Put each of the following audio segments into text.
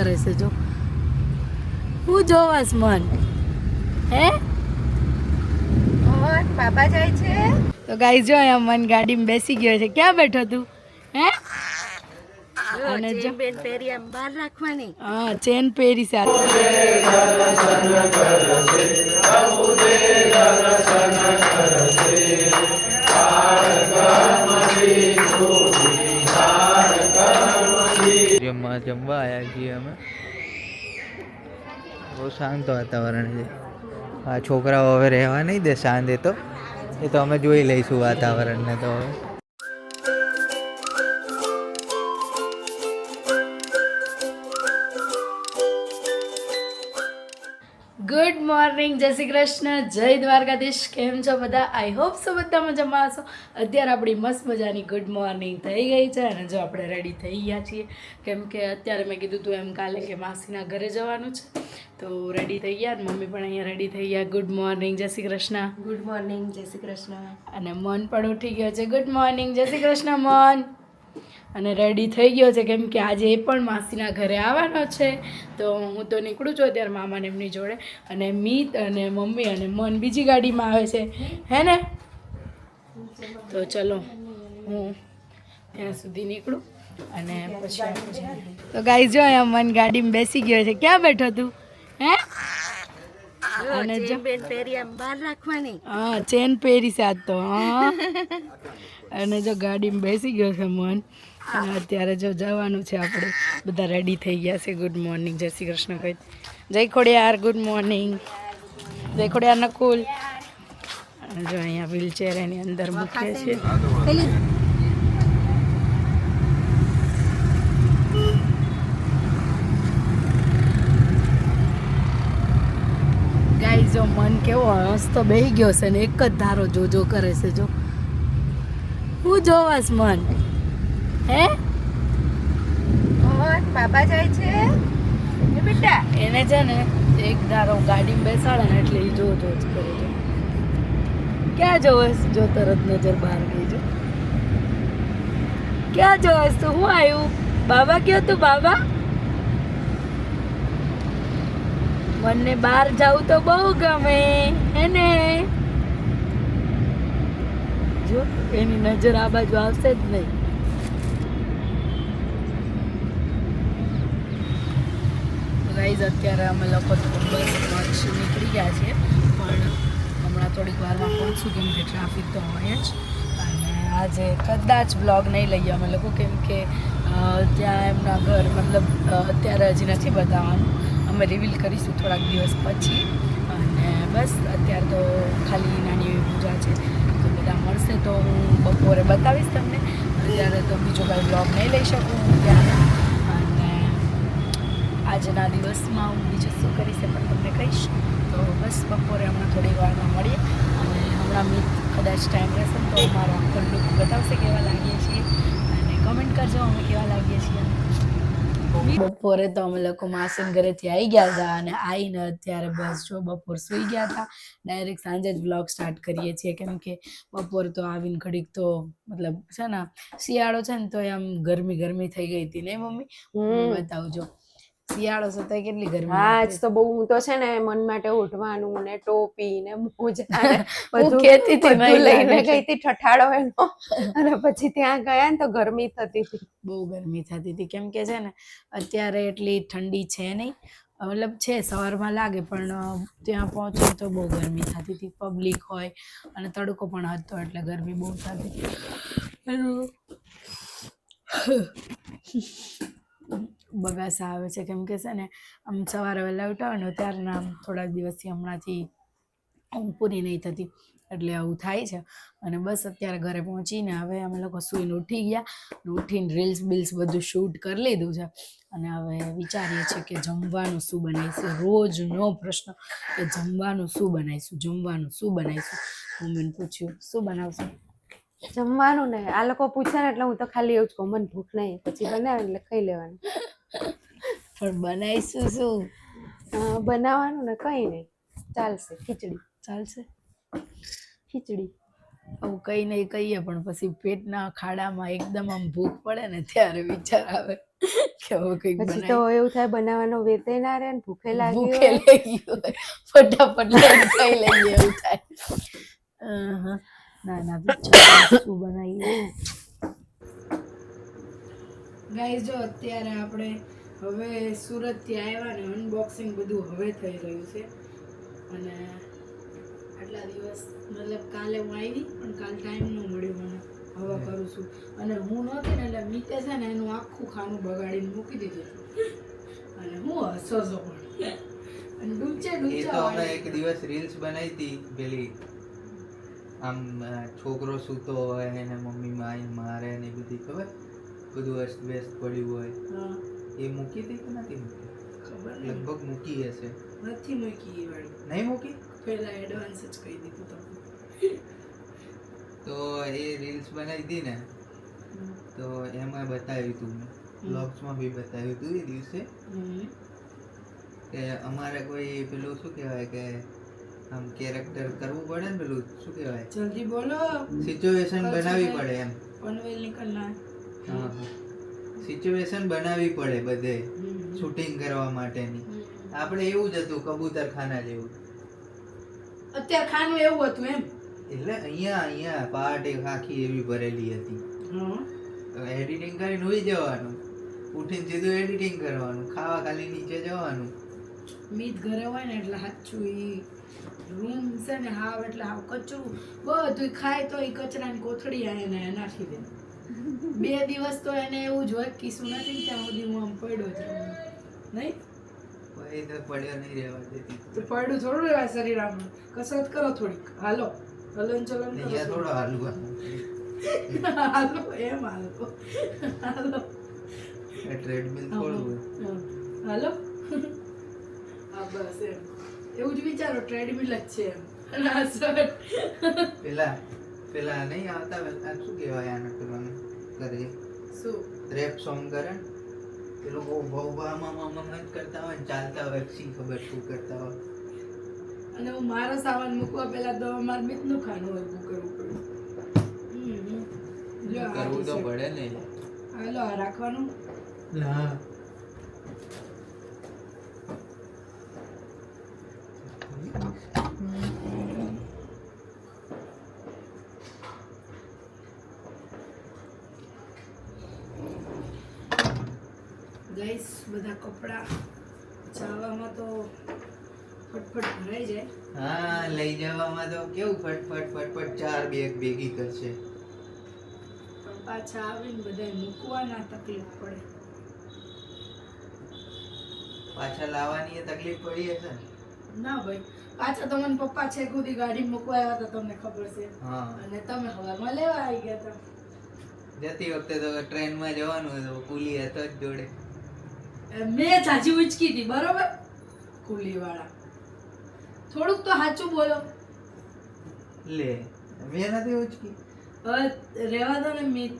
કરે છે જો. હું જોવાસ મન. હે? બાબા જાય છે? તો ગાઈ જો અહીંયા મન ગાડીમાં બેસી ગયો છે. ક્યાં બેઠો તું? હે? અને જો. બેન આમ બહાર રાખવાની. હા ચેન પહેરી સાથે જમવા જમવા આવ્યા છીએ અમે. બહુ શાંત વાતાવરણ છે. આ છોકરાઓ હવે રહેવા નહીં દે, સાંજે તો. એ તો અમે જોઈ લઈશું વાતાવરણને તો હવે. ગુડ મોર્નિંગ જય શ્રી કૃષ્ણ જય દ્વારકાધીશ કેમ છો બધા? આઈ હોપ સો બધા મજામાં હશો. અત્યારે આપણી મસ્ત મજાની ગુડ મોર્નિંગ થઈ ગઈ છે અને જો આપણે રેડી થઈ ગયા છીએ. કેમ કે અત્યારે મેં કીધું તું એમ કાલે કે માસીના ઘરે જવાનું છે. તો રેડી થઈ ગયા અને મમ્મી પણ અહીંયા રેડી થઈ ગયા. ગુડ મોર્નિંગ જય શ્રી કૃષ્ણ. ગુડ મોર્નિંગ જય શ્રી કૃષ્ણ. અને મન પણ ઉઠી ગયો છે. ગુડ મોર્નિંગ જય શ્રી કૃષ્ણ મન. અને રેડી થઈ ગયો છે કેમ કે આજે એ પણ માસીના ઘરે આવવાનો છે. તો હું તો નીકળું છું અત્યારે મામાને એમની જોડે. અને મીત અને મમ્મી અને મન બીજી ગાડીમાં આવે છે. હે ને? તો ચલો હું ત્યાં સુધી નીકળું અને પછી તો ગાઈ જો અહીંયા મન ગાડીમાં બેસી ગયો છે. ક્યાં બેઠો તું? હે? અને હા ચેન પહેરી સાત તો હા. અને જો ગાડીમાં બેસી ગયો છે મન. અને અત્યારે જો જવાનું છે આપણે. બધા રેડી થઈ ગયા છે. ગુડ મોર્નિંગ જય શ્રી કૃષ્ણ કહી જય ખોડિયાર. ગુડ મોર્નિંગ જય ખોડિયાર નકુલ. જો અહીંયા વ્હીલચેર એની અંદર મૂકીએ છીએ જો મન કેવો હસતો બેહી ગયો છે ને એક જ ધારો જોજો કરે છે જો. હું જોવાસ મન. હે? બાબા જાય છે? બેટા. એને છે ને એક ધારો ગાડીમાં બેસાડે ને એટલે એ જો જો કરે છે. ક્યાં જોવેશ જો તરત નજર બહાર ગઈ જો? ક્યાં જોવસ તું હું આવ્યું બાબા કયો તું બાબા? મને બહાર જાવું તો બહુ ગમે એને જો એની નજર આ બાજુ આવશે જ નહીં. ગાઈઝ અત્યારે અમે લોકો તો બસ કચ્છ નીકળી ગયા છીએ. પણ હમણાં થોડીક વારમાં પહોંચશું કેમ કે ટ્રાફિક તો હોય જ. અને આજે કદાચ બ્લોગ નહીં લઈએ અમે લોકો, કેમ કે ત્યાં એમના ઘર મતલબ અત્યારે હજી નથી બતાવવાનું. અમે રિવીલ કરીશું થોડાક દિવસ પછી. અને બસ, અત્યારે તો ખાલી નાની એવી પૂજા છે. તો બધા મળશે તો હું બપોરે બતાવીશ તમને. અત્યારે તો બીજો કાંઈ બ્લોગ નહીં લઈ શકું ત્યાં. આજના દિવસમાં હું બીજું શું કરીશ એ પણ તમને કહીશ. તો બસ બપોરે હમણાં થોડી વારમાં મળીએ અને હમણાં મીત કદાચ ટાઈમ રહેશે તો મારો આખો લુક બતાવશે કેવા લાગીએ છીએ અને કમેન્ટ કરજો અમે કેવા લાગીએ છીએ. બપોરે તો અમે લોકો માસીન ઘરેથી આવી ગયા હતા અને આવીને અત્યારે બસ જો બપોર સૂઈ ગયા હતા. ડાયરેક્ટ સાંજે જ બ્લોગ સ્ટાર્ટ કરીએ છીએ. કેમ કે બપોરે તો આવીને ઘડીક તો મતલબ છે ને શિયાળો છે ને તો આમ ગરમી ગરમી થઈ ગઈ હતી ને મમ્મી. બતાવજો. શિયાળો છે તો કેટલી ગરમી હા આજ તો બહુ હું તો છે ને મન માટે ઉઠવાનું ને ટોપી ને મોજા બધું કેતી હતી લઈને ગઈ હતી ઠઠાડો એનો. અને પછી ત્યાં ગયા ને તો ગરમી થતી હતી. બહુ ગરમી થતી હતી. કેમ કે છે ને અત્યારે એટલી ઠંડી છે નહીં. મતલબ છે સવારમાં લાગે પણ ત્યાં પહોંચે તો બહુ ગરમી થતી હતી. પબ્લિક હોય અને તડકો પણ હતો એટલે ગરમી બહુ થતી હતી. બગાસા આવે છે, કેમ કે છે ને, આમ સવારે વહેલા ઉઠાવે ત્યારના થોડાક દિવસથી હમણાંથી ઊંઘ પૂરી નહીં થતી, એટલે આવું થાય છે. અને બસ અત્યારે ઘરે પહોંચીને હવે અમે લોકો સૂઈને ઉઠી ગયા ઉઠીને રીલ્સ બિલ્સ બધું શૂટ કરી લીધું છે. અને હવે વિચારીએ છીએ કે જમવાનું શું બનાવીશું? રોજનો પ્રશ્ન કે જમવાનું શું બનાવીશું? જમવાનું શું બનાવીશું? મમ્મીને પૂછ્યું, શું બનાવશું? જમવાનું ને આ લોકો પૂછે ને એટલે હું તો ખાલી એવું જ કહું, મને ભૂખ નહીં. પછી બનાવે એટલે ખાઈ લેવાનું. પણ બનાવીશું શું? બનાવવાનું ને કઈ નહીં. ચાલશે ખીચડી. ચાલશે? ખીચડી. આવું કંઈ નહીં કહીએ પણ પછી પેટના ખાડામાં એકદમ આમ ભૂખ પડે ને ત્યારે વિચાર આવે કે હવે કંઈક પછી તો એવું થાય બનાવવાનો વેતે ના રહે ને ભૂખે લાગી ભૂખે લાગી. ફટાફટ ખાઈ લઈએ એવું થાય. ના ના શું બનાવીએ? ગાઈસ જો અત્યારે આપણે હવે સુરતથી આવ્યા ને અનબોક્સિંગ બધું હવે થઈ રહ્યું છે. અને આટલા દિવસ મતલબ કાલે હું આવી પણ કાલ ટાઈમ ન મળ્યો મને. હવે કરું છું. અને હું નહોતી ને એટલે મીતે છે ને એનું આખું ખાનું બગાડીને મૂકી દીધું. અને હું હસો છો પણ. અને ડૂચે એ ડૂચે અમે એક દિવસ રીલ્સ બનાવી હતી પેલી. આમ છોકરો સૂતો હોય એને મમ્મી માય મારે ને બધી ખબર? બધું અસ્ત વ્યસ્ત પડ્યું હોય. એ મૂકી હતી કે નથી મૂકી? ખબર લગભગ મૂકી હશે. નથી મૂકી એ વાળી. નહીં મૂકી? પહેલા એડવાન્સ જ કહી દીધું તો તો એ રીલ્સ બનાવી હતી ને તો એમાં બતાવ્યું હતું મેં. બ્લોગ્સમાં બી બતાવ્યું હતું એ દિવસે. કે અમારે કોઈ પેલું શું કહેવાય કે આમ કેરેક્ટર કરવું પડે ને પેલું શું કહેવાય? જલ્દી બોલો. સિચ્યુએશન બનાવવી પડે એમ. પનવેલ નીકળના સિચ્યુએશન બનાવવી પડે બધે શૂટિંગ કરવા માટેની. આપણે એવું જ હતું કબૂતરખાના જેવું. અત્યારે ખાનું એવું હતું એમ? એટલે અહીંયા અહીંયા પાર્ટ એક આખી એવી ભરેલી હતી. એડિટિંગ કરીને હોઈ જવાનું. ઉઠીને સીધું એડિટિંગ કરવાનું. ખાવા ખાલી નીચે જવાનું. મીત ઘરે હોય ને એટલે સાચું ઈ રૂમ છે ને હાવ એટલે હાવ કચરું. બધું ખાય તો ઈ કચરાની કોથળી આવે ને નાખી દે બે દિવસ તો એને એવું જ હોય કીસું નથી ત્યાં સુધી હું આમ પડ્યો છું નહીં? પડ્યો નહીં રહેવા દેતી તો પડ્યું થોડું રહેવાય શરીર આપણું કસરત કરો થોડીક. હાલો. હલન ચલન કરો. થોડો હાલવાનું હાલો એમ હાલો. હાલો. ટ્રેડમિલ થોડું હાલો. હા બસ એમ. એવું જ વિચારો ટ્રેડમિલ જ છે એમ. પેલા પેલા નહીં આવતા આ શું કહેવાય આને પેલાને કરે શું? રેપ સોંગ કરે ને? એ લોકો આમાં જ કરતા હોય ચાલતા હોય શી ખબર શું કરતા હોય. અને હું મારો સામાન મૂકવા પહેલા તો મારે મિતનું ખાનું હોય કરવું પડ્યું કરવું તો. પડે ને. હાલો આ રાખવાનું. હા ગઈસ બધા કપડા ચાવામાં તો ફટફટ ભરાઈ જાય. હા લઈ જવામાં તો કેવું ફટફટ ફટફટ ચાર બેગ ભેગી કરશે. પણ પાછા આવીને બધાય મૂકવાના તકલીફ પડે. પાછા લાવવાની એ તકલીફ પડી હશે ના? ભાઈ પાછા તો મને પપ્પા છે કુદી ગાડી મૂકવા આવ્યા હતા તમને ખબર છે. હા. અને તમે સવારમાં લેવા આવી ગયા હતા. જતી વખતે તો ટ્રેનમાં જવાનું હતું પુલી હતો જ જોડે. મેં ચાચી ઉચકી હતી બરોબર? કુલીવાળા. થોડુંક તો સાચું બોલો. લે મેં નથી ઉચકી હવે રહેવા દો ને મિત.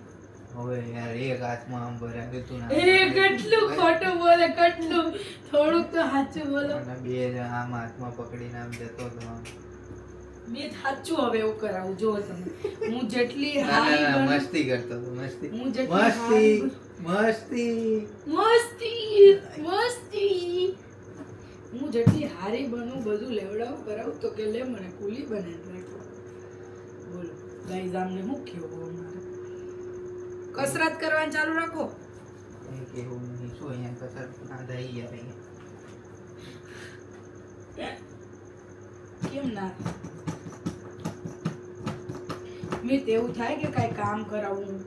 હવે યાર એક હાથમાં આમ ભરાયું તું એ કેટલું ખોટું બોલે કેટલું? થોડુંક તો સાચું બોલો. અને બે આમ હાથમાં પકડીને આમ જતો તો આમ. મેં સાચું હવે એવું કરાવું જો તમે. હું જેટલી મસ્તી કરતો મસ્તી. હું જેટલી મસ્તી હારી મસ્તી! મસ્તી. મસ્તી હું જેટલી હારી બનું બધું લેવડાવું કરાવું તો કે લે મને કુલી બનાવી રાખો બોલો ગાઈઝ આમને હું કેવો મારે? કસરત કરવાનું ચાલુ રાખો. કેવું નહીં. શું અહીંયા કસરત? ના થઈ કેમ ના? મિત એવું થાય કે કાંઈ કામ કરાવું?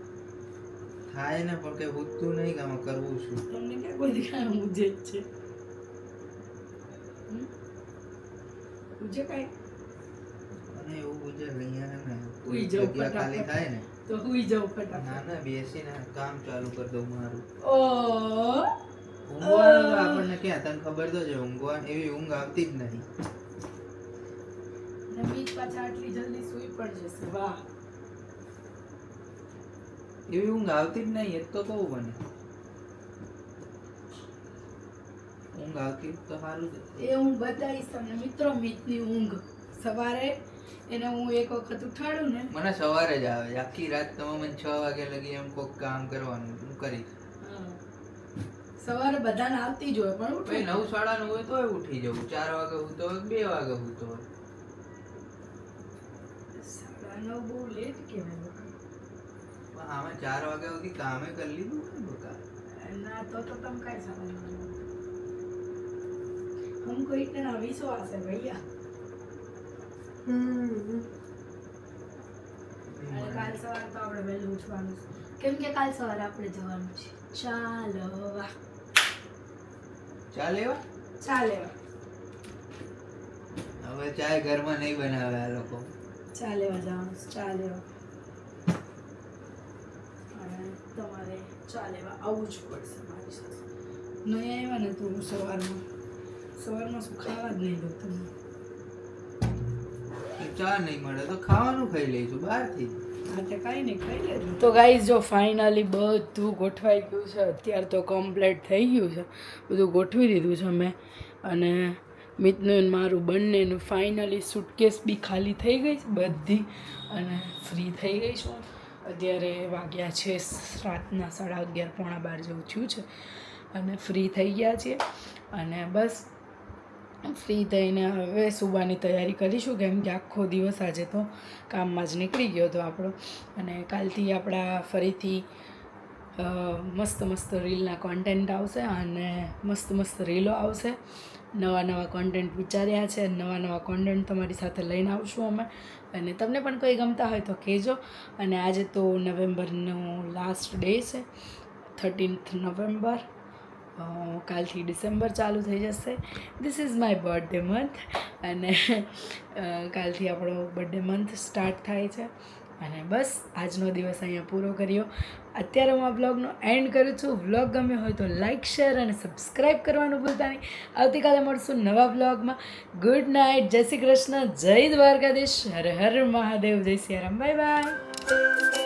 થાય ને પણ કઈ હોતું નહીં કે આમાં કરવું છું તમને ક્યાં કોઈ દેખાય? મુજે જ છે? મુજે કાંઈ અને એવું ગુજર અહીંયા ને ઉઈ જાઉં ખાલી થાય ને તો હુઈ ના ફટાફટ. ના બેસીને કામ ચાલુ કરી દઉં મારું. ઓ! ઊંઘવાનું તો આપણને ક્યાં? તને ખબર તો છે ઊંઘવાનું એવી ઊંઘ આવતી જ નહીં. ને મીત પાછા આટલી જલ્દી સૂઈ પણ જશે. વાહ. એવી ઊંઘ આવતી જ નહીં એ તો કહું મને. ઊંઘ આવતી તો સારું જ એ હું બતાવીશ તમને. મિત્રો મિતની ઊંઘ. સવારે એને હું એક વખત ઉઠાડું ને મને સવારે જ આવે. આખી રાત તમે મને છ વાગે લગી એમ કોઈક કામ કરવાનું હું કરીશ. સવારે બધાને આવતી જ હોય પણ ભાઈ નવ સાડા નવ હોય તોય ઉઠી જવું. ચાર વાગે ઉઠતો હોય બે વાગે ઉઠતો હોય? સાડા નવ બહુ લેટ કહેવાય. આમે ચાર વાગ્યા સુધી કામે કરી લીધું ને બકા? ના તો તો તમ કઈ સમજ હમકો ઇતના વિશ્વાસ હે ભૈયા? હમ. કાલ સવાર તો આપણે વહેલું ઉઠવાનું છે. કેમ કે કાલ સવારે આપણે જવાનું છે. ચાલે ચાલવા ચાલેવા ચાલેવા હવે ચાય ઘરમાં નહીં બનાવે આ લોકો. ચાલેવા જવાનું ચાલેવા તમારે ચાલેવા આવવું જ પડશે મારી સાથે. નહીં આવ્યા ને તું સવારમાં. સવારમાં શું ખાવા જ નહીં દઉં તમને ચા નહીં મળે તો ખાવાનું ખાઈ લઈશું બહારથી. કાંઈ નહીં ખાઈ લેજો. તો ગાઈઝ જો ફાઇનલી બધું ગોઠવાઈ ગયું છે અત્યારે તો કમ્પ્લીટ થઈ ગયું છે. બધું ગોઠવી દીધું છે મેં. અને મિતનું મારું બંનેનું ફાઇનલી સુટકેસ બી ખાલી થઈ ગઈ છે બધી. અને ફ્રી થઈ ગઈ છું. અત્યારે વાગ્યા છે, રાતના સાડા અગિયાર પોણા બાર જેવું થયું છે. અને ફ્રી થઈ ગયા છીએ. અને બસ ફ્રી થઈને હવે સુવાની તૈયારી કરીશું, કેમ કે આખો દિવસ આજે તો કામમાં જ નીકળી ગયો હતો આપણો. અને કાલથી આપણા ફરીથી મસ્ત મસ્ત રીલના કોન્ટેન્ટ આવશે અને મસ્ત મસ્ત રીલો આવશે. નવા નવા કોન્ટેન્ટ વિચાર્યા છે, નવા નવા કોન્ટેન્ટ તમારી સાથે લઈને આવશું અમે. અને તમને પણ કોઈ ગમતા હોય તો કહેજો. અને આજે તો નવેમ્બરનો લાસ્ટ ડે છે થર્ટીન્થ નવેમ્બર. કાલથી ડિસેમ્બર ચાલુ થઈ જશે. This is my birthday month અને કાલથી આપણો બર્થડે મંથ સ્ટાર્ટ થાય છે. અને બસ આજનો દિવસ અહીંયા પૂરો કર્યો. અત્યારે હું આ બ્લોગનો એન્ડ કરું છું. બ્લોગ ગમ્યો હોય તો લાઇક શેર અને સબસ્ક્રાઈબ કરવાનું ભૂલતા નહીં. આવતીકાલે મળશું નવા બ્લોગમાં ગુડ નાઇટ જય શ્રી કૃષ્ણ. જય દ્વારકાધીશ. હર હર મહાદેવ. જય સિયારામ બાય બાય